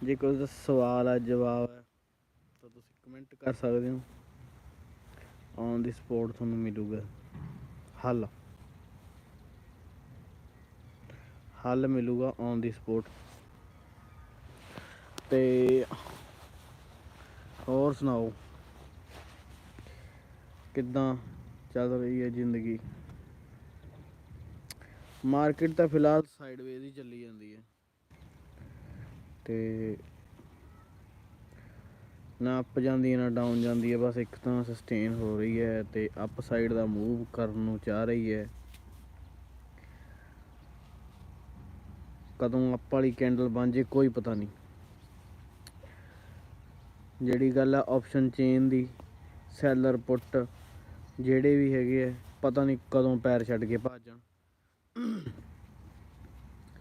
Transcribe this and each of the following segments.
ਜੇ ਕੋਈ ਦਾ ਸਵਾਲ ਹੈ ਜਵਾਬ ਹੈ ਤਾਂ ਤੁਸੀਂ ਕਮੈਂਟ ਕਰ ਸਕਦੇ ਹੋ। ਔਨ ਦੀ ਸਪੋਰਟ ਤੁਹਾਨੂੰ ਮਿਲੂਗਾ। ਹੱਲ। ਹੱਲ ਮਿਲੂਗਾ ਔਨ ਦੀ ਸਪੋਰਟ ਤੇ ਹੋਰ ਸੁਣਾਓ? ਕਿੱਦਾਂ ਚੱਲ ਰਹੀ ਹੈ ਜ਼ਿੰਦਗੀ? ਮਾਰਕੀਟ ਤਾਂ ਫਿਲਹਾਲ ਸਾਈਡਵੇਜ਼ ਹੀ ਚੱਲੀ ਜਾਂਦੀ ਹੈ। ਤੇ ਨਾ ਅਪ ਜਾਂਦੀ ਹੈ ਨਾ ਡਾਊਨ ਜਾਂਦੀ ਹੈ, ਬਸ ਇੱਕ ਤਾਂ ਸਸਟੇਨ ਹੋ ਰਹੀ ਹੈ ਤੇ ਅਪ ਸਾਈਡ ਦਾ ਮੂਵ ਕਰਨ ਨੂੰ ਚਾਹ ਰਹੀ ਹੈ। ਕਦੋਂ ਅਪ ਵਾਲੀ ਕੈਂਡਲ ਬਣ ਜੇ, ਕੋਈ ਪਤਾ ਨਹੀਂ। ਜਿਹੜੀ ਗੱਲ ਆ ਆਪਸ਼ਨ ਚੇਨ ਦੀ ਸੈਲਰ ਪੁੱਟ ਜਿਹੜੇ ਵੀ ਹੈਗੇ ਆ, ਪਤਾ ਨਹੀਂ ਕਦੋਂ ਪੈਰ ਛੱਡ ਕੇ ਭੱਜ ਜਾਣ।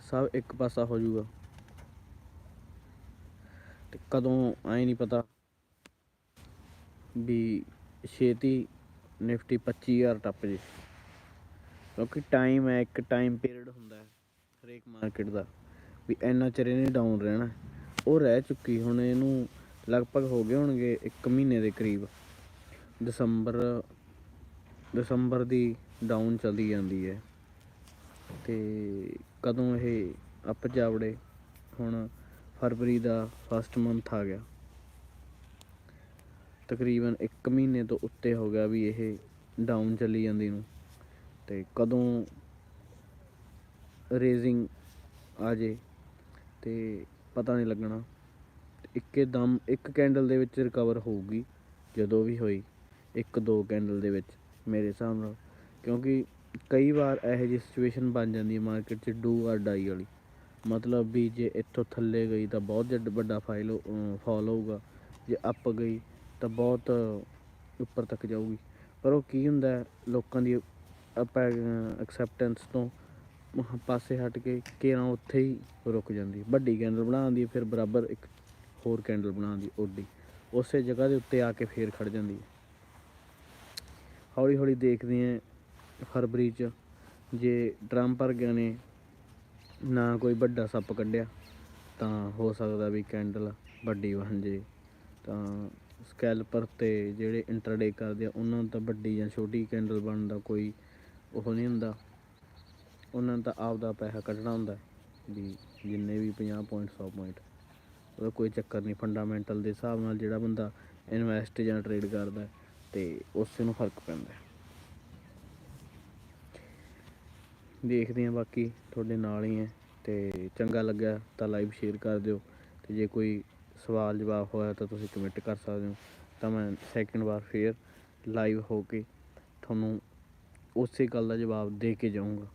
ਸਭ ਇੱਕ ਪਾਸਾ ਹੋ ਜਾਊਗਾ। ਕਦੋਂ ਐ ਨਹੀਂ ਪਤਾ ਵੀ ਛੇਤੀ ਨਿਫਟੀ 25000 ਟੱਪ ਜੇ। ਕਿਉਂਕਿ ਟਾਈਮ ਹੈ, ਇੱਕ ਟਾਈਮ ਪੀਰੀਅਡ ਹੁੰਦਾ ਹੈ ਹਰੇਕ ਮਾਰਕੀਟ ਦਾ ਵੀ ਇੰਨਾ ਚਿਰ ਇਹਨੇ ਡਾਊਨ ਰਹਿਣਾ। ਉਹ ਰਹਿ ਚੁੱਕੀ, ਹੁਣ ਇਹਨੂੰ ਲਗਭਗ ਹੋ ਗਏ ਹੋਣਗੇ 1 ਮਹੀਨੇ ਦੇ ਕਰੀਬ। ਦਸੰਬਰ ਦਸੰਬਰ ਦੀ ਡਾਊਨ ਚੱਲਦੀ ਜਾਂਦੀ ਹੈ। ਤੇ ਕਦੋਂ ਇਹ ਅੱਪ ਜਾਵੜੇ, ਹੁਣ ਫਰਵਰੀ ਦਾ ਫਸਟ ਮੰਥ ਆ ਗਿਆ। ਤਕਰੀਬਨ 1 ਮਹੀਨੇ ਤੋਂ ਉੱਤੇ ਹੋ ਗਿਆ ਵੀ ਇਹ ਡਾਊਨ ਚੱਲੀ ਜਾਂਦੀ ਨੂੰ। ਤੇ ਕਦੋਂ ਰੇਜ਼ਿੰਗ ਆ ਜੇ, ਤੇ ਪਤਾ ਨਹੀਂ ਲੱਗਣਾ। ਇੱਕੇ ਦਮ ਇੱਕ ਕੈਂਡਲ ਦੇ ਵਿੱਚ ਰਿਕਵਰ ਹੋਊਗੀ, ਜਦੋਂ ਵੀ ਹੋਈ, ਇੱਕ ਦੋ ਕੈਂਡਲ ਦੇ ਵਿੱਚ, ਮੇਰੇ ਹਿਸਾਬ ਨਾਲ। ਕਿਉਂਕਿ ਕਈ ਵਾਰ ਇਹੋ ਜਿਹੀ ਸਿਚੁਏਸ਼ਨ ਬਣ ਜਾਂਦੀ ਹੈ ਮਾਰਕੀਟ 'ਚ, ਡੂ ਆਰ ਡਾਈ ਵਾਲੀ। ਮਤਲਬ ਵੀ ਜੇ ਇੱਥੋਂ ਥੱਲੇ ਗਈ ਤਾਂ ਬਹੁਤ ਜੱਡ ਵੱਡਾ ਫਾਈਲ ਫਾਲ ਹੋਊਗਾ। ਜੇ ਅੱਪ ਗਈ ਤਾਂ ਬਹੁਤ ਉੱਪਰ ਤੱਕ ਜਾਊਗੀ। ਪਰ ਉਹ ਕੀ ਹੁੰਦਾ, ਲੋਕਾਂ ਦੀ ਆਪਾਂ ਐਕਸੈਪਟੈਂਸ ਤੋਂ ਪਾਸੇ ਹਟ ਕੇ ਕੇਰਾਂ ਉੱਥੇ ਹੀ ਰੁਕ ਜਾਂਦੀ। ਵੱਡੀ ਕੈਂਡਲ ਬਣਾਉਂਦੀ ਫਿਰ ਬਰਾਬਰ ਇੱਕ ਹੋਰ ਕੈਂਡਲ ਬਣਾਉਂਦੀ ਓਡੀ। ਉਸੇ ਜਗ੍ਹਾ ਦੇ ਉੱਤੇ ਆ ਕੇ ਫੇਰ ਖੜ ਜਾਂਦੀ ਹੈ। ਹੌਲੀ ਹੌਲੀ ਦੇਖਦੇ ਹਾਂ ਫਰਵਰੀ ਚ ਜੇ ਡਰਮ ਭਰ ਗਿਆ ਨੇ ਨਾ ਕੋਈ ਵੱਡਾ ਸੱਪ ਕੱਢਿਆ, ਤਾਂ ਹੋ ਸਕਦਾ ਵੀ ਕੈਂਡਲ ਵੱਡੀ ਬਣ ਜੇ। ਤਾਂ ਸਕੈਲਪਰ ਤੇ ਜਿਹੜੇ ਇੰਟਰਡੇ ਕਰਦੇ ਆ, ਉਹਨਾਂ ਨੂੰ ਤਾਂ ਵੱਡੀ ਜਾਂ ਛੋਟੀ ਕੈਂਡਲ ਬਣਨ ਦਾ ਕੋਈ ਉਹ ਨਹੀਂ ਹੁੰਦਾ। ਉਹਨਾਂ ਨੂੰ ਤਾਂ ਆਪਦਾ ਪੈਸਾ ਕੱਢਣਾ ਹੁੰਦਾ, ਵੀ ਜਿੰਨੇ ਵੀ 50 ਪੁਆਇੰਟ 100 ਪੁਆਇੰਟ ਉਹਦਾ ਕੋਈ ਚੱਕਰ ਨਹੀਂ ਫੰਡਾਮੈਂਟਲ ਦੇ ਹਿਸਾਬ ਨਾਲ ਜਿਹੜਾ ਬੰਦਾ ਇਨਵੈਸਟ ਜਾਂ ਟਰੇਡ ਕਰਦਾ ਹੈ ਤੇ ਉਸੇ ਨੂੰ ਫ਼ਰਕ ਪੈਂਦਾ ਹੈ ਦੇਖਦੇ ਹਾਂ ਬਾਕੀ ਤੁਹਾਡੇ ਨਾਲ ਹੀ ਹੈ ਤੇ ਚੰਗਾ ਲੱਗਿਆ ਤਾਂ ਲਾਈਵ ਸ਼ੇਅਰ ਕਰ ਦਿਓ ਤੇ ਜੇ ਕੋਈ ਸਵਾਲ ਜਵਾਬ ਹੋਇਆ ਤਾਂ ਤੁਸੀਂ ਕਮੈਂਟ ਕਰ ਸਕਦੇ ਹੋ ਤਾਂ ਮੈਂ ਸੈਕਿੰਡ ਵਾਰ ਫੇਰ ਲਾਈਵ ਹੋ ਕੇ ਤੁਹਾਨੂੰ ਉਸੇ ਗੱਲ ਦਾ ਜਵਾਬ ਦੇ ਕੇ ਜਾਊਂਗਾ।